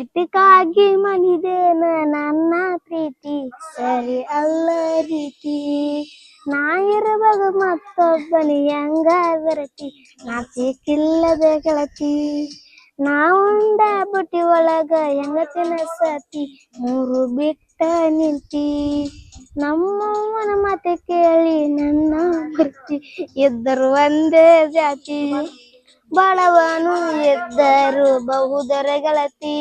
ಮತಿಗಾಗಿ ಮನಿದೇನ ನನ್ನ ಪ್ರೀತಿ. ಸರಿ ಅಲ್ಲ ರೀತಿ. ನಾ ಇರುವಾಗ ಮತ್ತೊಬ್ಬನಿ ಹೆಂಗ ಬೆರತಿ? ನಾಚಿಕಿಲ್ಲದ ಗೆಳತಿ. ನಾ ಉಂಡ ಬುಟ್ಟಿ ಒಳಗ ಹೆಂಗ ತಿನಸತಿ? ಮೂರು ಬಿಟ್ಟ ನಿಂತಿ. ನಮ್ಮವ್ವನ ಮಾತೆ ಕೇಳಿ ನನ್ನ ಗುರ್ತಿ ಇದ್ದರು ಒಂದೇ ಜಾತಿ. ಬಾಳವನು ಎದ್ದರು ಬಹುದರ ಗೆಳತಿ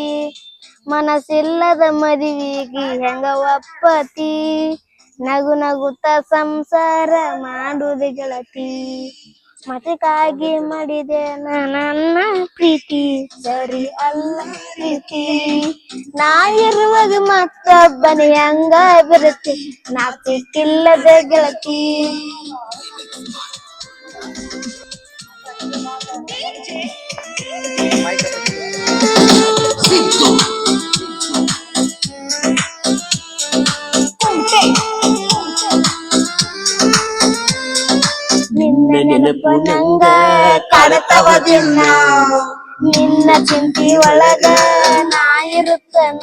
ಮನಸ್ಸಿಲ್ಲದ ಮದುವೆಗೆ ಹೆಂಗ ಒಪ್ಪತಿ? ನಗು ನಗುತ್ತ ಸಂಸಾರ ಮಾಡುದು ಗೆಳತಿ. ಮತಕ್ಕಾಗಿ ಮಾಡಿದೆ ನನ್ನ ಪ್ರೀತಿ? ಸರಿ ಅಲ್ಲ ಪ್ರೀತಿ. ನಾ ಇರುವಾಗ ಮತ್ತೊಬ್ಬನೇ ಹೆಂಗ ಬರುತ್ತೆ. ಇಲ್ಲದ ಗೆಳತಿ. ನೆನಪು ನಂಗ ಕಾಡತವ ದಿನ ನಿನ್ನ ಚಿಂತಿ ಒಳಗ ನಾ ಇರುತ್ತನ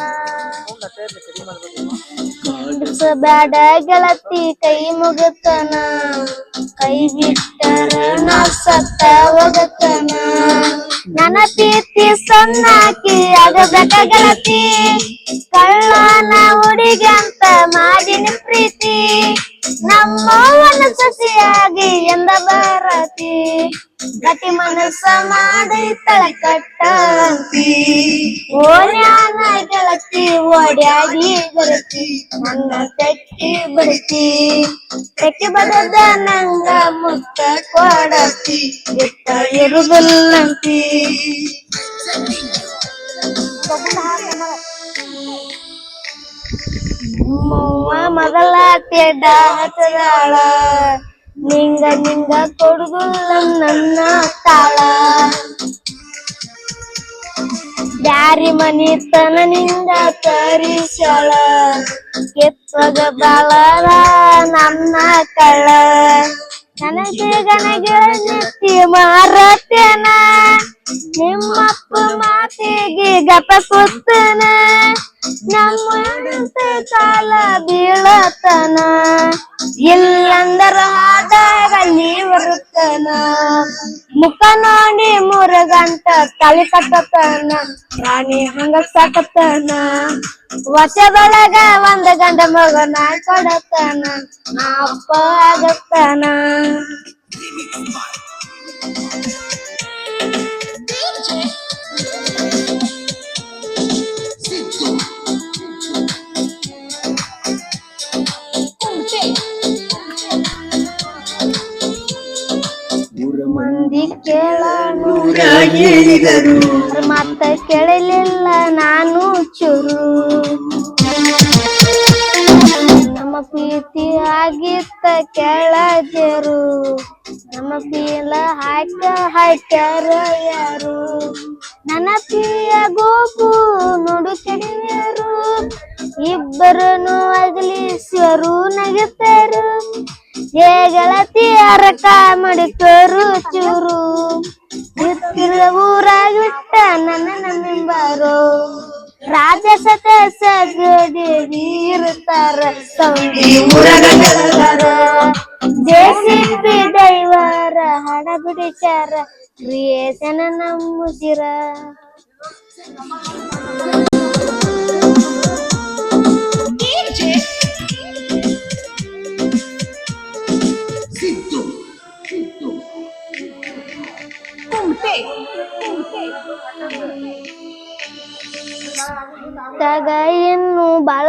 ಬ್ಯಾಡ ಗೆಳತಿ ಕೈ ಮುಗುತ್ತನ ಕೈ ಬಿಟ್ಟರ ನಾ ಸತ್ತ ಹೋಗತ್ತನ ನನ್ನ ಪ್ರೀತಿ ಸಣ್ಣಾಕಿ ಬೆಟ್ಟ ಗೆಳತಿ ಕಳ್ಳನ ಹುಡುಗಿ ಅಂತ ಮಾಡಿ ಪ್ರೀತಿ ನಮ್ಮವನ ಸಸಿಯಾಗಿ ಎಂದ ಬರತಿ ಗಟ್ಟಿ ಮನಸ್ಸ ಮಾಡಿ ತಳಕಟ್ಟಂತಿ ಓಡ್ಯಾನ ಗೆಳತಿ ಓಡ್ಯಾಗಿ ಬರತಿ ನನ್ನ ತೆಕ್ಕಿ ಬರತಿ ತೆಕ್ಕಿ ಬದದ ನಂಗ ಮುತ್ತ ಕೊಡತಿ ಇತ್ತ ಇರುದಿಲ್ಲಂತಿ. ನಮ್ಮವ್ವ ತೆಡ್ಡ ಹಚ್ಚದಾಳ ನಿಂಗ ನಿಂಗ ಕೊಡುದಿಲ್ಲ ನನ್ನ ತಾಳ. ಬ್ಯಾರಿ ಮನಿ ನಿಂದ ತರಿಸಳ ಕೆತ್ತಗ ಬಾಳ ನನ್ನ ಕಳ ನನಗೆ ಗಣಗೆಳತಿ ಮಾರತೇನ ನಿಮ್ಮಪ್ಪ ಮಾತಿಗೆ ಗಪ ಸುತ್ತನ ನಮ್ಮ ಕಾಲ ಬೀಳತನ. ಇಲ್ಲಂದರ ನೀ ಬರುತ್ತನ ಮುಖ ನೋಡಿ ಮೂರು ಗಂಟ ತಲೆ ಕಟ್ಟತನ. ರಾಣಿ ಹಂಗ ಸಾಕತನ. ವಚದೊಳಗ ಒಂದ್ ಗಂಡ ಮಗನ ಕೊಡತನ. ಅಪ್ಪ ಆಗತ್ತನ ಹೇಳಿದರು ಮತ್ತ ಕೇಳಲಿಲ್ಲ ನಾನು ಚೂರು. ನಮ್ಮ ಪ್ರೀತಿ ಆಗಿತ್ತ ಕೆಳಜರು ನಮ್ಮ ಪೀಲ ಹಾಕ ಹಾಕ್ಯಾರ ಯಾರು? ನನ್ನ ಪ್ರಿಯ ಗೋಪು ನೋಡು ಕಡಿಮೆಯರು ಇಬ್ಬರನ್ನು ಅಗಲಿಸುವರು ನಗುತ್ತಾರು. ಹೇ ಗೆಳತಿ ಅರಕ ಮಾಡಿಕರು ಚೂರು. ಬಿತ್ತಿದ ಊರಾಗ ಬಿಟ್ಟ ನನ್ನ ನಮ್ಮಿಂಬಾರು ರಾಜ ಸತ ಜೋಡಿ ಇರುತ್ತಾರ ಸೌಂದಿ ಜೆಸಿಪಿ ದೈವರ ಹಣ ಬಿಡಿಸಾರ ಕ್ರಿಯೇಷನ್ ನಂಬುದಿರ ತಗ ಇನ್ನು ಬಾಳ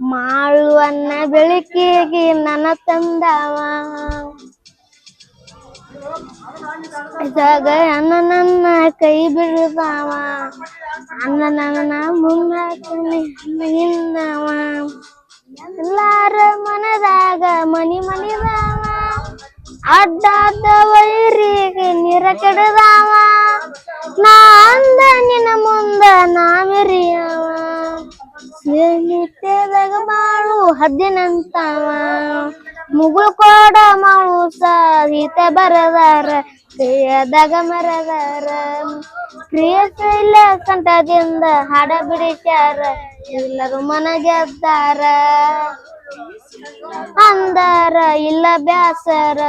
ಮಾಳುವನ್ನ ಬೆಳಕಿಗೆ ನನ್ನ ತಂದವ. ಅನ್ನ ನನ್ನ ಕೈ ಬಿಡುದವ ಅನ್ನ ನನ್ನ ಮುಂದಾಕನಿ ಹಿಂದವ ಎಲ್ಲಾರ ಮನದಾಗ ಮನಿ ಮನಿದಾವ ಅಡ್ಡಾದ ನೀರ ಕೆಡದಾವ ನಾ ಅಂದ ನಿನ್ನ ಮುಂದ ನಾ ಮೆರಿಯವ ನಿತ್ಯದಾಗ ಮಾಡು ಹದ್ದಿನಂತವ ಮುಗುಳ್ ಕೋಡ ಮಾಡು ಹಿತ ಬರದಾರ ಪ್ರಿಯದಾಗ ಮರದಾರ ಪ್ರಿಯ ಇಲ್ಲ ಕಂಠದಿಂದ ಹಾಡ ಬಿಡಿಸ್ಯಾರ ಎಲ್ಲರೂ ಮನ ಗೆದ್ದಾರ ಅಂದಾರ ಇಲ್ಲ ಬ್ಯಾಸರ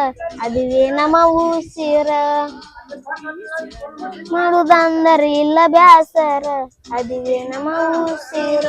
ಅದುವೇ ನಮ್ಮ ಉಸಿರ. ಮಾಡುದಂದರ ಇಲ್ಲ ಬ್ಯಾಸರ ಅದುವೇ ನಮ್ಮ ಉಸಿರ.